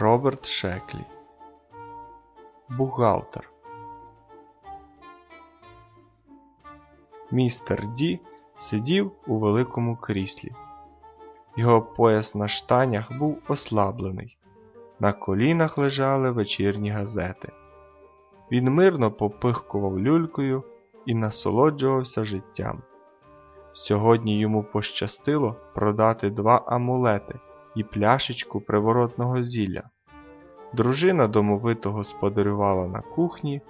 Роберт Шеклі. Бухгалтер. Містер Ді сидів у великому кріслі. Його пояс на штанях був ослаблений. На колінах лежали вечірні газети. Він мирно попихкував люлькою і насолоджувався життям. Сьогодні йому пощастило продати два амулети і пляшечку приворотного зілля. Дружина домовито господарювала на кухні,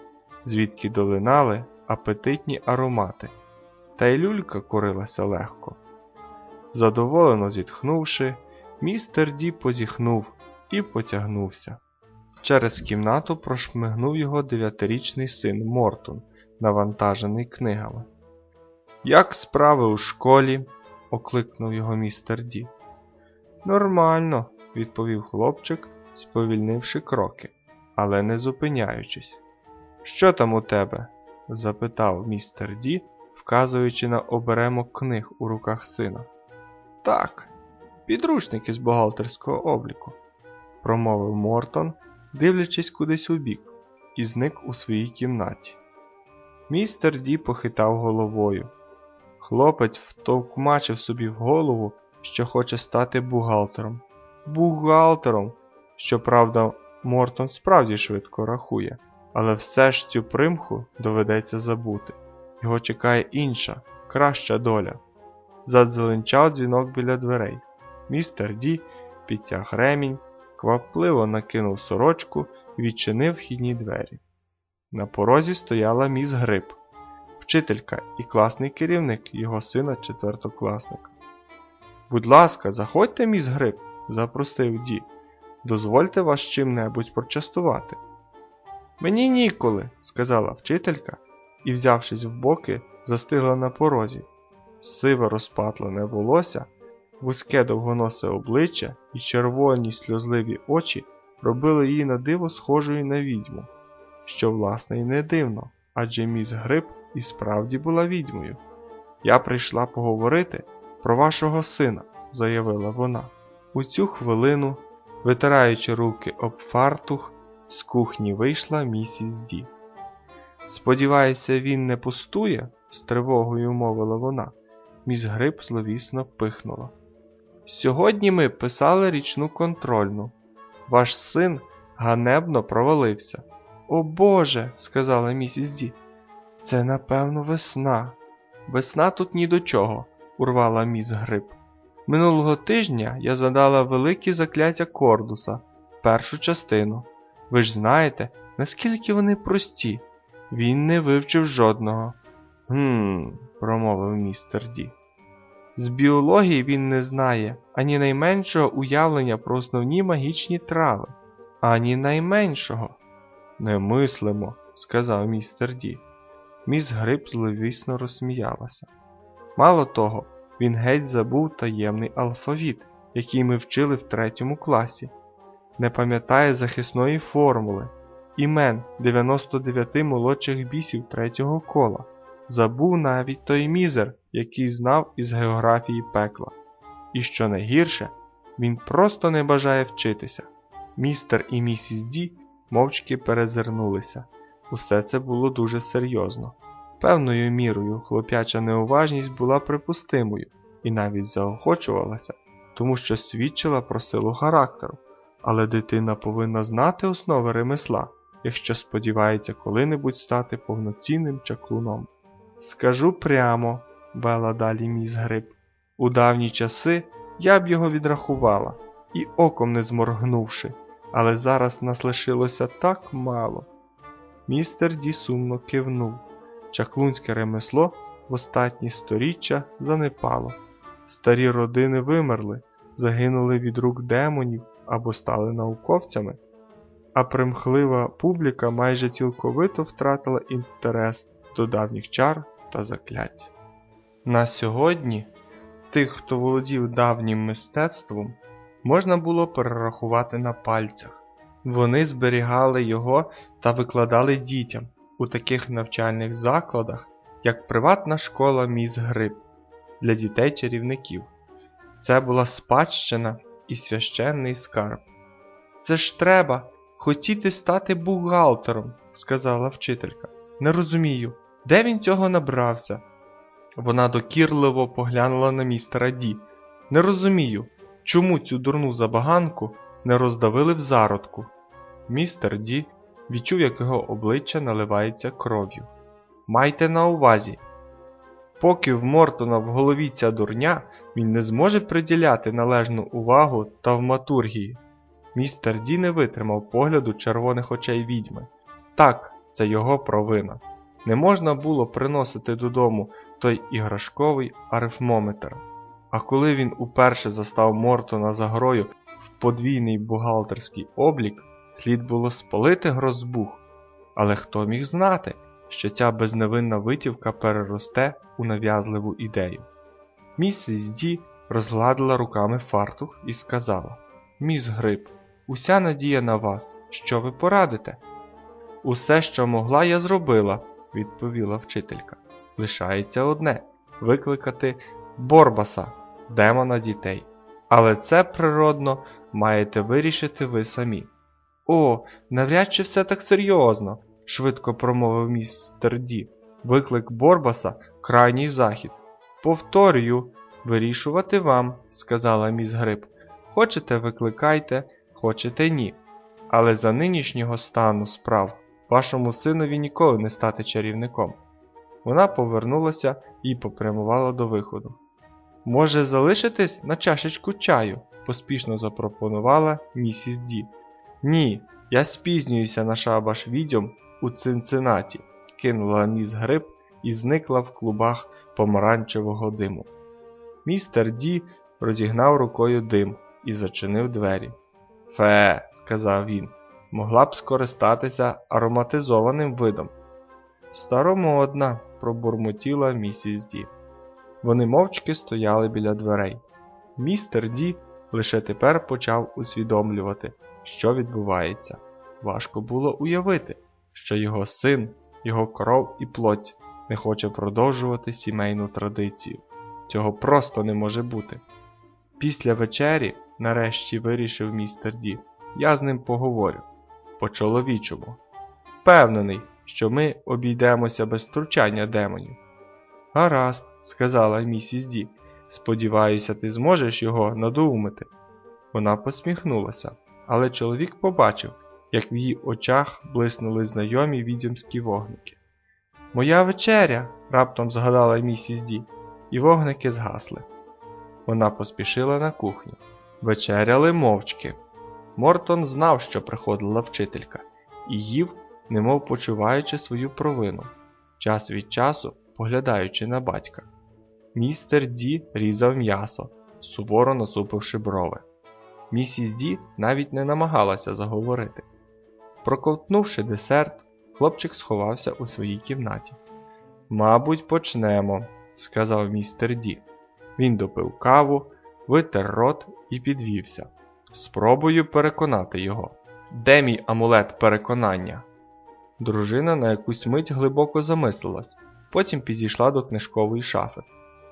звідки долинали апетитні аромати, та й люлька корилася легко. Задоволено зітхнувши, містер Ді позіхнув і потягнувся. Через кімнату прошмигнув його дев'ятирічний син Мортон, навантажений книгами. Як справи у школі? окликнув його містер Ді. Нормально, відповів хлопчик, сповільнивши кроки, але не зупиняючись. Що там у тебе? запитав містер Ді, вказуючи на оберемок книг у руках сина. Так, підручники з бухгалтерського обліку, промовив Мортон, дивлячись кудись у бік, і зник у своїй кімнаті. Містер Ді похитав головою. Хлопець втовкмачив собі в голову, що хоче стати бухгалтером. Бухгалтером! Щоправда, Мортон справді швидко рахує, але все ж цю примху доведеться забути. Його чекає інша, краща доля. Задзеленчав дзвінок біля дверей. Містер Ді підтяг ремінь, квапливо накинув сорочку і відчинив вхідні двері. На порозі стояла міс Гриб, вчителька і класний керівник його сина четвертокласника. Будь ласка, заходьте, міс Гриб, запросив Ді. Дозвольте вас чим-небудь прочастувати. Мені ніколи, сказала вчителька і, взявшись в боки, застигла на порозі. Сиве розпатлене волосся, вузьке довгоносе обличчя і червоні сльозливі очі робили її на диво схожою на відьму, що, власне, і не дивно, адже міс Гриб і справді була відьмою. Я прийшла поговорити про вашого сина, заявила вона. У цю хвилину, витираючи руки об фартух, з кухні вийшла місіс Ді. Сподіваюся, він не пустує, з тривогою мовила вона. Міс Гриб зловісно пихнула. Сьогодні ми писали річну контрольну. Ваш син ганебно провалився. О Боже, сказала місіс Ді. Це, напевно, весна. Весна тут ні до чого, урвала міс Гриб. Минулого тижня я задала великі закляття Кордуса, першу частину. Ви ж знаєте, наскільки вони прості. Він не вивчив жодного. Гм, промовив містер Ді. З біології він не знає ані найменшого уявлення про основні магічні трави, ані найменшого. Не мислимо, сказав містер Ді. Міс Гриб зловісно розсміялася. Мало того, він геть забув таємний алфавіт, який ми вчили в третьому класі, не пам'ятає захисної формули, імен 99 молодших бісів третього кола, забув навіть той мізер, який знав із географії пекла. І що найгірше, він просто не бажає вчитися. Містер і місіс Ді мовчки перезирнулися. Усе це було дуже серйозно. Певною мірою хлоп'яча неуважність була припустимою і навіть заохочувалася, тому що свідчила про силу характеру, але дитина повинна знати основи ремесла, якщо сподівається коли-небудь стати повноцінним чаклуном. Скажу прямо, вела далі міс Гриб, у давні часи я б його відрахувала, і оком не зморгнувши, але зараз нас лишилося так мало. Містер Ді сумно кивнув. Чаклунське ремесло в останні сторіччя занепало. Старі родини вимерли, загинули від рук демонів або стали науковцями, а примхлива публіка майже цілковито втратила інтерес до давніх чар та заклять. На сьогодні тих, хто володів давнім мистецтвом, можна було перерахувати на пальцях. Вони зберігали його та викладали дітям у таких навчальних закладах, як приватна школа Міс Гриб для дітей-чарівників. Це була спадщина і священний скарб. Це ж треба хотіти стати бухгалтером, сказала вчителька. Не розумію, де він цього набрався? Вона докірливо поглянула на містера Ді. Не розумію, чому цю дурну забаганку не роздавили в зародку. Містер Ді відчув, як його обличчя наливається кров'ю. Майте на увазі, поки в Мортона в голові ця дурня, він не зможе приділяти належну увагу тавматургії. Містер Ді не витримав погляду червоних очей відьми. Так, це його провина. Не можна було приносити додому той іграшковий арифмометр. А коли він уперше застав Мортона за грою в подвійний бухгалтерський облік, слід було спалити грозбух. Але хто міг знати, що ця безневинна витівка переросте у нав'язливу ідею? Місіс Ді розгладила руками фартух і сказала: Міс Гриб, уся надія на вас. Що ви порадите? Усе, що могла, я зробила, відповіла вчителька. Лишається одне викликати Борбаса, демона дітей. Але це природно маєте вирішити ви самі. О, навряд чи все так серйозно, швидко промовив містер Ді. Виклик Борбаса крайній захід. Повторюю, вирішувати вам, сказала міс Гриб. Хочете, викликайте, хочете ні. Але за нинішнього стану справ вашому синові ніколи не стати чарівником. Вона повернулася і попрямувала до виходу. Може, залишитись на чашечку чаю? поспішно запропонувала місіс Ді. Ні, я спізнююся на шабаш відьом у Цинциннаті, кинула міс Гриб і зникла в клубах помаранчевого диму. Містер Ді розігнав рукою дим і зачинив двері. Фе, сказав він, могла б скористатися ароматизованим видом. Старомодна, пробурмотіла місіс Ді. Вони мовчки стояли біля дверей. Містер Ді лише тепер почав усвідомлювати, що відбувається. Важко було уявити, що його син, його кров і плоть не хоче продовжувати сімейну традицію. Цього просто не може бути. Після вечері, нарешті вирішив містер Ді, я з ним поговорю. По-чоловічому. Впевнений, що ми обійдемося без втручання демонів. Гаразд, сказала місіс Ді. Сподіваюся, ти зможеш його надоумити. Вона посміхнулася, але чоловік побачив, як в її очах блиснули знайомі відьомські вогники. Моя вечеря, раптом згадала місіс Ді, і вогники згасли. Вона поспішила на кухню. Вечеряли мовчки. Мортон знав, що приходила вчителька, і їв, немов почуваючи свою провину, час від часу поглядаючи на батька. Містер Ді різав м'ясо, суворо насупивши брови. Місіс Ді навіть не намагалася заговорити. Проковтнувши десерт, хлопчик сховався у своїй кімнаті. Мабуть, почнемо, сказав містер Ді. Він допив каву, витер рот і підвівся. Спробую переконати його. Де мій амулет переконання? Дружина на якусь мить глибоко замислилась, потім підійшла до книжкової шафи.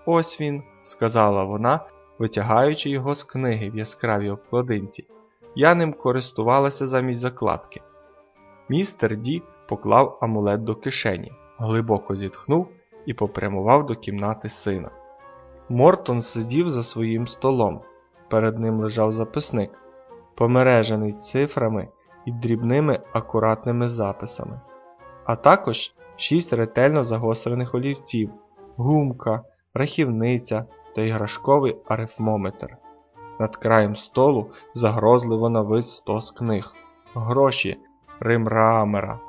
Ось він, сказала вона, витягаючи його з книги в яскравій обкладинці. Я ним користувалася замість закладки. Містер Ді поклав амулет до кишені, глибоко зітхнув і попрямував до кімнати сина. Мортон сидів за своїм столом. Перед ним лежав записник, помережений цифрами і дрібними акуратними записами, а також шість ретельно загострених олівців, гумка, рахівниця та іграшковий арифмометр. Над краєм столу загрозливо навис стос книг, гроші Рим Раамера,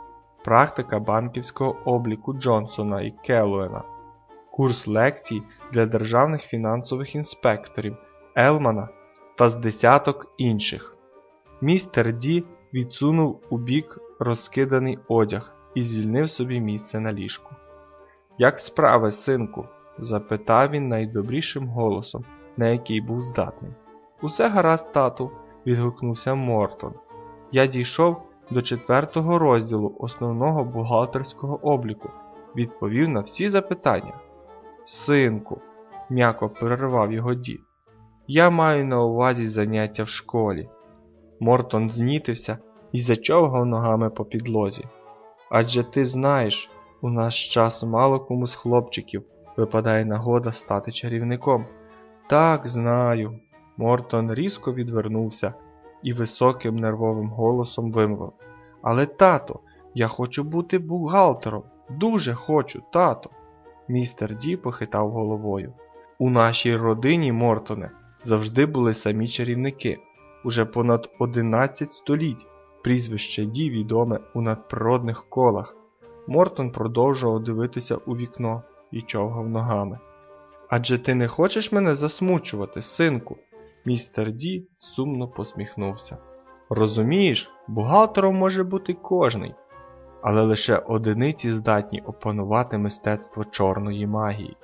практика банківського обліку Джонсона і Келуена, курс лекцій для державних фінансових інспекторів Елмана та з десяток інших. Містер Ді відсунув у бік розкиданий одяг і звільнив собі місце на ліжку. Як справи, синку? Запитав він найдобрішим голосом, на який був здатний. Усе гаразд, тату, відгукнувся Мортон. Я дійшов до четвертого розділу основного бухгалтерського обліку, відповів на всі запитання. Синку, м'яко перервав його дід, я маю на увазі заняття в школі. Мортон знітився і зачовгав ногами по підлозі. Адже ти знаєш, у наш час мало кому з хлопчиків випадає нагода стати чарівником. Так, знаю. Мортон різко відвернувся і високим нервовим голосом вимовив. Але, тато, я хочу бути бухгалтером. Дуже хочу, тато. Містер Ді похитав головою. У нашій родині, Мортоне, завжди були самі чарівники. Уже понад 11 століть прізвище Ді відоме у надприродних колах. Мортон продовжував дивитися у вікно і човгав ногами. Адже ти не хочеш мене засмучувати, синку? Містер Ді сумно посміхнувся. Розумієш, бухгалтером може бути кожний, але лише одиниці здатні опанувати мистецтво чорної магії.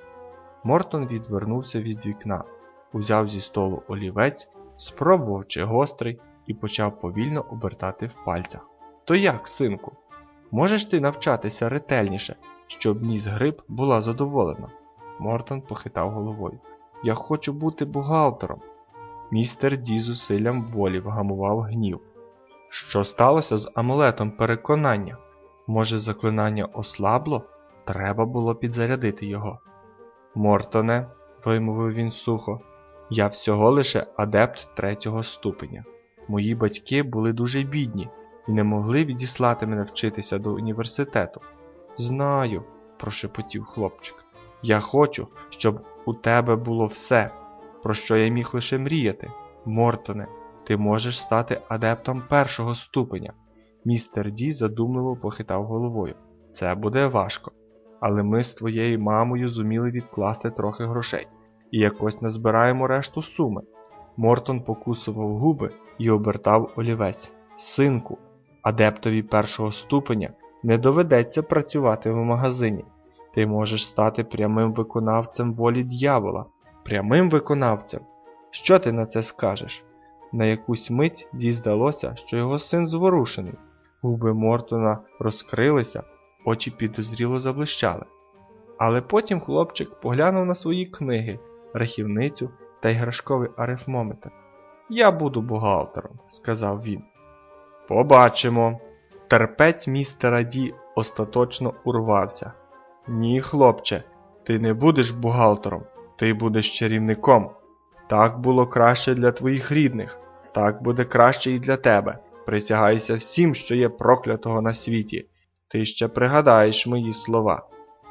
Мортон відвернувся від вікна, узяв зі столу олівець, спробував чи гострий і почав повільно обертати в пальцях. То як, синку? Можеш ти навчатися ретельніше, щоб міс гриб була задоволена? Мортон похитав головою. Я хочу бути бухгалтером. Містер Ді зусиллям волі вгамував гнів. Що сталося з амулетом переконання? Може, заклинання ослабло? Треба було підзарядити його. Мортоне, вимовив він сухо, я всього лише адепт третього ступеня. Мої батьки були дуже бідні і не могли відіслати мене вчитися до університету. Знаю, прошепотів хлопчик. Я хочу, щоб у тебе було все, про що я міг лише мріяти. Мортоне, ти можеш стати адептом першого ступеня. Містер Ді задумливо похитав головою. Це буде важко. Але ми з твоєю мамою зуміли відкласти трохи грошей і якось назбираємо решту суми. Мортон покусував губи і обертав олівець. Синку, адептові першого ступеня не доведеться працювати в магазині. Ти можеш стати прямим виконавцем волі дьявола, прямим виконавцем. Що ти на це скажеш? На якусь мить Ді здалося, що його син зворушений. Губи Мортона розкрилися, очі підозріло заблищали. Але потім хлопчик поглянув на свої книги, рахівницю та іграшковий арифмометр. Я буду бухгалтером, сказав він. Побачимо. Терпець містера Ді остаточно урвався. Ні, хлопче, ти не будеш бухгалтером, ти будеш чарівником. Так було краще для твоїх рідних, так буде краще і для тебе. Присягайся всім, що є проклятого на світі. Ти ще пригадаєш мої слова.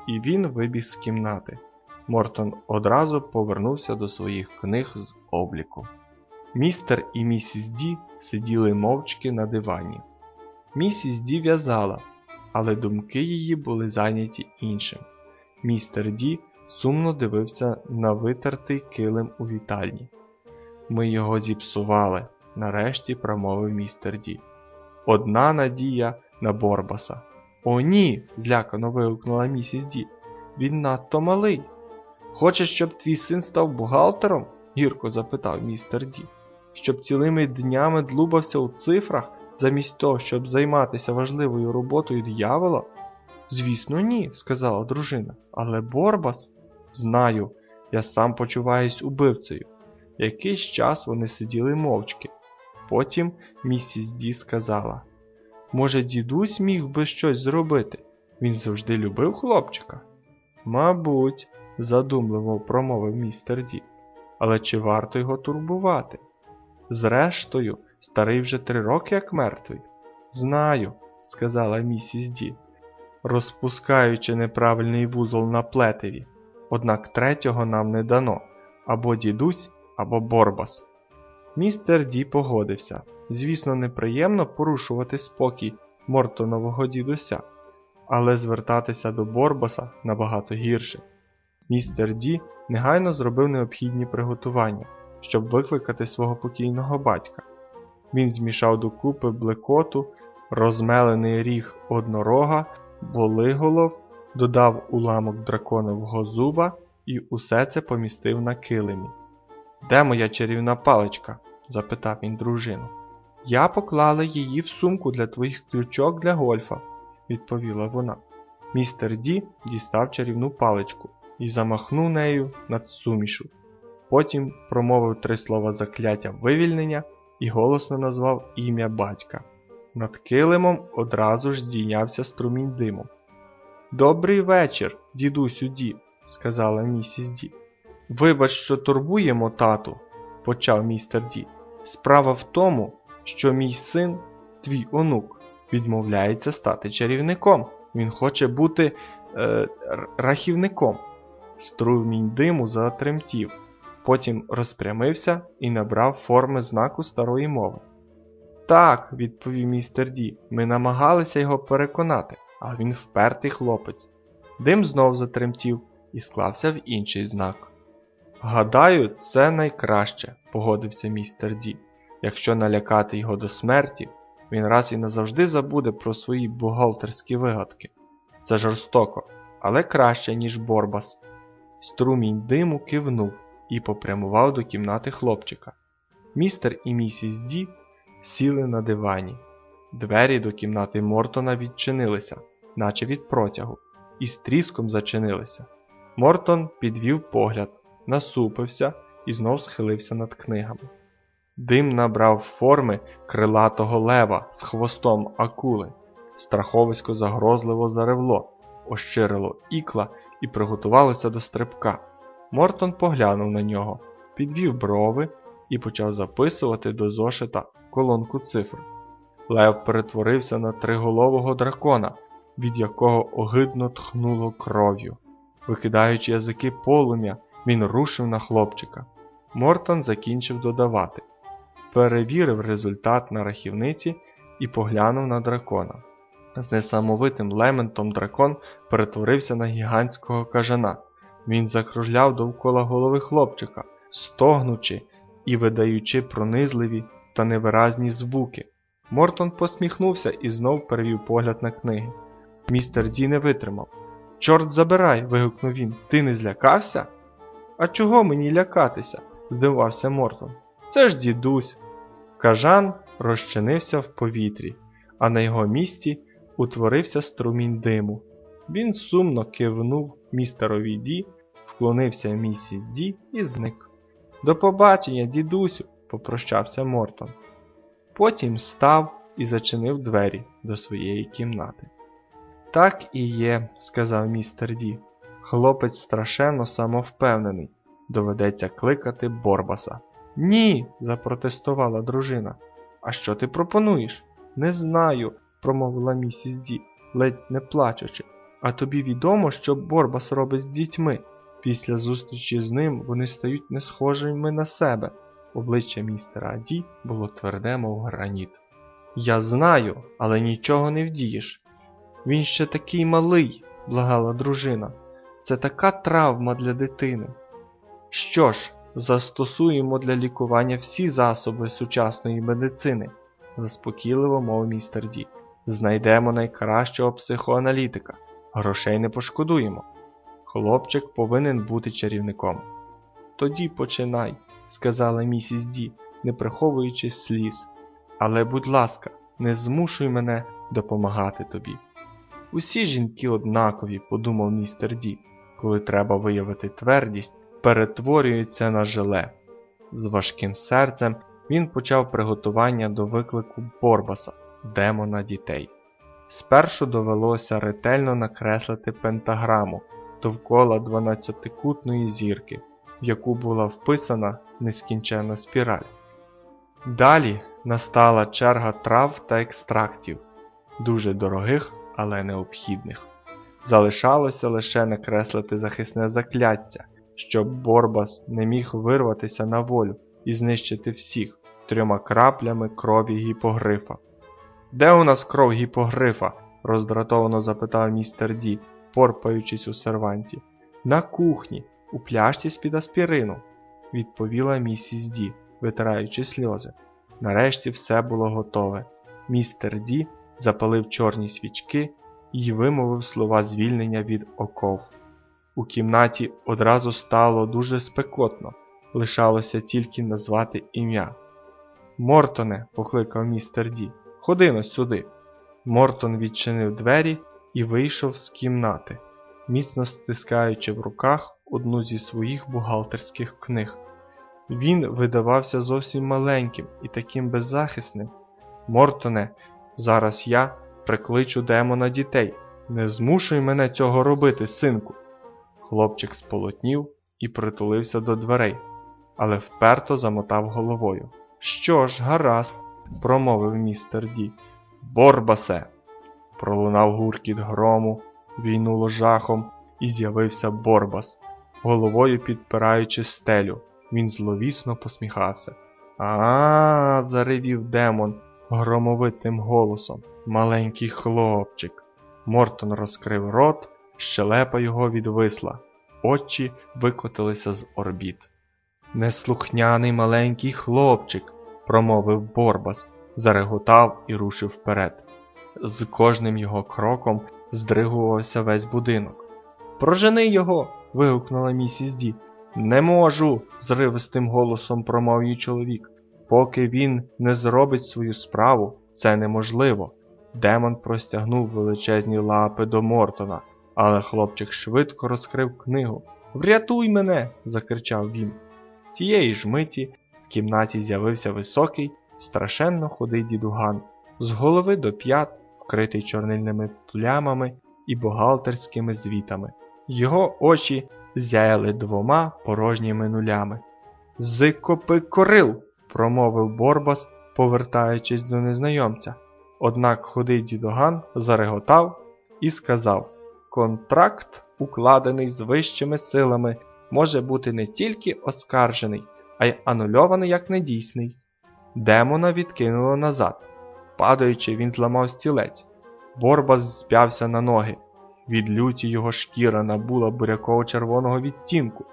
І він вибіг з кімнати. Мортон одразу повернувся до своїх книг з обліку. Містер і місіс Ді сиділи мовчки на дивані. Місіс Ді в'язала, але думки її були зайняті іншим. Містер Ді сумно дивився на витертий килим у вітальні. Ми його зіпсували, нарешті промовив містер Ді. Одна надія на Борбаса. О, ні! злякано вигукнула місіс Ді. Він надто малий. Хочеш, щоб твій син став бухгалтером? гірко запитав містер Ді. Щоб цілими днями длубався у цифрах, замість того, щоб займатися важливою роботою диявола? Звісно, ні, сказала дружина. Але Борбас, знаю, я сам почуваюсь убивцею. Якийсь час вони сиділи мовчки. Потім місіс Ді сказала: Може, дідусь міг би щось зробити? Він завжди любив хлопчика? Мабуть, задумливо промовив містер Ді. Але чи варто його турбувати? Зрештою, старий вже три роки як мертвий. Знаю, сказала місіс Ді, розпускаючи неправильний вузол на плетеві. Однак третього нам не дано або дідусь, або Борбас. Містер Ді погодився. Звісно, неприємно порушувати спокій Мортонового дідуся, але звертатися до Борбаса набагато гірше. Містер Ді негайно зробив необхідні приготування, щоб викликати свого покійного батька. Він змішав докупи блекоту, розмелений ріг однорога, болиголов, додав уламок драконового зуба і усе це помістив на килимі. Де моя чарівна паличка? запитав він дружину. Я поклала її в сумку для твоїх ключок для гольфа, відповіла вона. Містер Ді дістав чарівну паличку і замахнув нею над сумішу. Потім промовив три слова закляття вивільнення, і голосно назвав ім'я батька. Над килимом одразу ж здійнявся струмінь диму. Добрий вечір, дідусю Ді, сказала місіс Ді. Вибач, що турбуємо тату, почав містер Ді. Справа в тому, що мій син, твій онук, відмовляється стати чарівником. Він хоче бути е, рахівником. Струмінь диму затремтів, потім розпрямився і набрав форми знаку старої мови. Так, відповів містер Ді, ми намагалися його переконати, а він впертий хлопець. Дим знов затремтів і склався в інший знак. Гадаю, це найкраще, погодився містер Ді. Якщо налякати його до смерті, він раз і назавжди забуде про свої бухгалтерські вигадки. Це жорстоко, але краще, ніж Борбас. Струмінь диму кивнув і попрямував до кімнати хлопчика. Містер і місіс Ді сіли на дивані. Двері до кімнати Мортона відчинилися, наче від протягу, і з тріском зачинилися. Мортон підвів погляд, насупився і знов схилився над книгами. Дим набрав форми крилатого лева з хвостом акули. Страховисько загрозливо заревло, ощирило ікла і приготувалося до стрибка. Мортон поглянув на нього, підвів брови і почав записувати до зошита колонку цифр. Лев перетворився на триголового дракона, від якого огидно тхнуло кров'ю. Викидаючи язики полум'я, він рушив на хлопчика. Мортон закінчив додавати, перевірив результат на рахівниці і поглянув на дракона. З несамовитим лементом дракон перетворився на гігантського кажана. Він закружляв довкола голови хлопчика, стогнучи і видаючи пронизливі та невиразні звуки. Мортон посміхнувся і знов перевів погляд на книги. Містер Ді не витримав. Чорт забирай. вигукнув він. Ти не злякався? А чого мені лякатися? здивувався Мортон. Це ж дідусь. Кажан розчинився в повітрі, а на його місці утворився струмінь диму. Він сумно кивнув містерові Ді, вклонився місіс Ді і зник. До побачення, дідусю, попрощався Мортон. Потім став і зачинив двері до своєї кімнати. Так і є, сказав містер Ді. Хлопець страшенно самовпевнений. Доведеться кликати Борбаса. Ні, запротестувала дружина. А що ти пропонуєш? Не знаю, промовила місіс Ді, ледь не плачучи. А тобі відомо, що Борбас робить з дітьми. Після зустрічі з ним вони стають не схожими на себе. Обличчя містера Ді було тверде, мов граніт. Я знаю, але нічого не вдієш. Він ще такий малий, благала дружина. Це така травма для дитини. Що ж, застосуємо для лікування всі засоби сучасної медицини, заспокійливо мов містер Ді. Знайдемо найкращого психоаналітика. Грошей не пошкодуємо. Хлопчик повинен бути чарівником. Тоді починай, сказала місіс Ді, не приховуючи сліз. Але, будь ласка, не змушуй мене допомагати тобі. Усі жінки однакові, подумав містер Ді, коли треба виявити твердість, перетворюються на желе. З важким серцем він почав приготування до виклику Борбаса, демона дітей. Спершу довелося ретельно накреслити пентаграму довкола дванадцятикутної зірки, в яку була вписана нескінченна спіраль. Далі настала черга трав та екстрактів, дуже дорогих, але необхідних. Залишалося лише накреслити захисне закляття, щоб Борбас не міг вирватися на волю і знищити всіх трьома краплями крові гіпогрифа. Де у нас кров гіпогрифа? роздратовано запитав містер Ді, порпаючись у серванті. На кухні, у пляшці з-під аспірину, відповіла місіс Ді, витираючи сльози. Нарешті все було готове. Містер Ді запалив чорні свічки і вимовив слова звільнення від оков. У кімнаті одразу стало дуже спекотно, лишалося тільки назвати ім'я. Мортоне, покликав містер Ді, ходино сюди. Мортон відчинив двері і вийшов з кімнати, міцно стискаючи в руках одну зі своїх бухгалтерських книг. Він видавався зовсім маленьким і таким беззахисним. Мортоне, зараз я прикличу демона дітей. Не змушуй мене цього робити, синку. Хлопчик сполотнів і притулився до дверей, але вперто замотав головою. Що ж, гаразд, промовив містер Ді. Борбасе. Пролунав гуркіт грому, війнуло жахом, і з'явився Борбас, головою підпираючи стелю. Він зловісно посміхався. А, заревів демон громовитим голосом. Маленький хлопчик. Мортон розкрив рот, щелепа його відвисла, очі викотилися з орбіт. Неслухняний маленький хлопчик, промовив Борбас, зареготав і рушив вперед. З кожним його кроком здригувався весь будинок. Прожени його. вигукнула місіс Ді. Не можу, зривистим голосом промовив чоловік. Поки він не зробить свою справу, це неможливо. Демон простягнув величезні лапи до Мортона, але хлопчик швидко розкрив книгу. Врятуй мене! закричав він. Тієї ж миті в кімнаті з'явився високий, страшенно худий дідуган, з голови до п'ят, вкритий чорнильними плямами і бухгалтерськими звітами. Його очі зяяли двома порожніми нулями. Зикопи корил, промовив Борбас, повертаючись до незнайомця. Однак худий дідуган зареготав і сказав: Контракт, укладений з вищими силами, може бути не тільки оскаржений, а й анульований як недійсний. Демона відкинуло назад. Падаючи, він зламав стілець. Борбас сп'явся на ноги. Від люті його шкіра набула буряково червоного відтінку.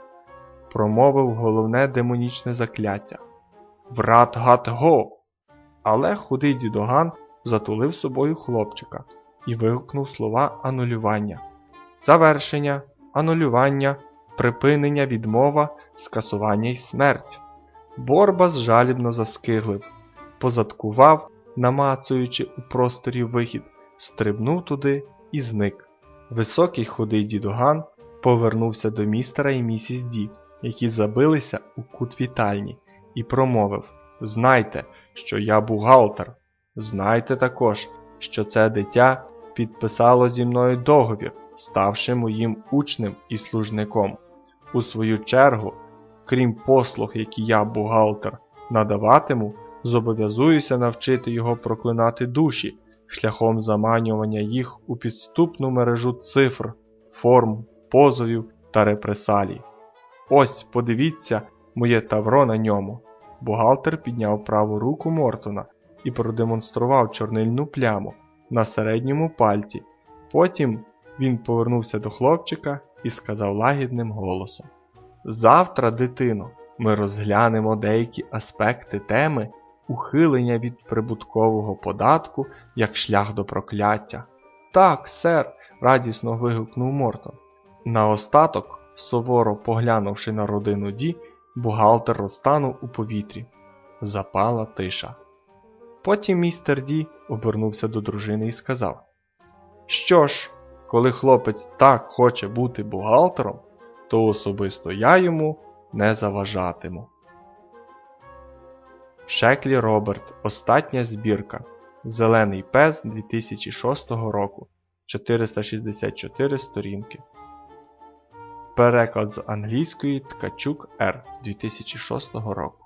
Промовив головне демонічне закляття. Врат гат го! Але худий дідоган затулив собою хлопчика і вигукнув слова анулювання. Завершення, анулювання, припинення, відмова, скасування й смерть. Борбас жалібно заскиглив, позадкував, намацуючи у просторі вихід, стрибнув туди і зник. Високий худий дідуган повернувся до містера і місіс Ді, які забилися у кут вітальні, і промовив Знайте, що я бухгалтер. Знайте також, що це дитя підписало зі мною договір, ставши моїм учнем і служником. У свою чергу, крім послуг, які я, бухгалтер, надаватиму, зобов'язуюся навчити його проклинати душі шляхом заманювання їх у підступну мережу цифр, форм, позовів та репресалій. Ось, подивіться, моє тавро на ньому. Бухгалтер підняв праву руку Мортона і продемонстрував чорнильну пляму на середньому пальці. Потім він повернувся до хлопчика і сказав лагідним голосом: Завтра, дитино, ми розглянемо деякі аспекти теми ухилення від прибуткового податку як шлях до прокляття. Так, сер, радісно вигукнув Мортон. Наостаток, суворо поглянувши на родину Ді, бухгалтер розтанув у повітрі. Запала тиша. Потім містер Ді обернувся до дружини і сказав: Що ж, коли хлопець так хоче бути бухгалтером, то особисто я йому не заважатиму. Шеклі Роберт. Остатня збірка. Зелений пес 2006 року. 464 сторінки. Переклад з англійської Ткачук Р 2006 року.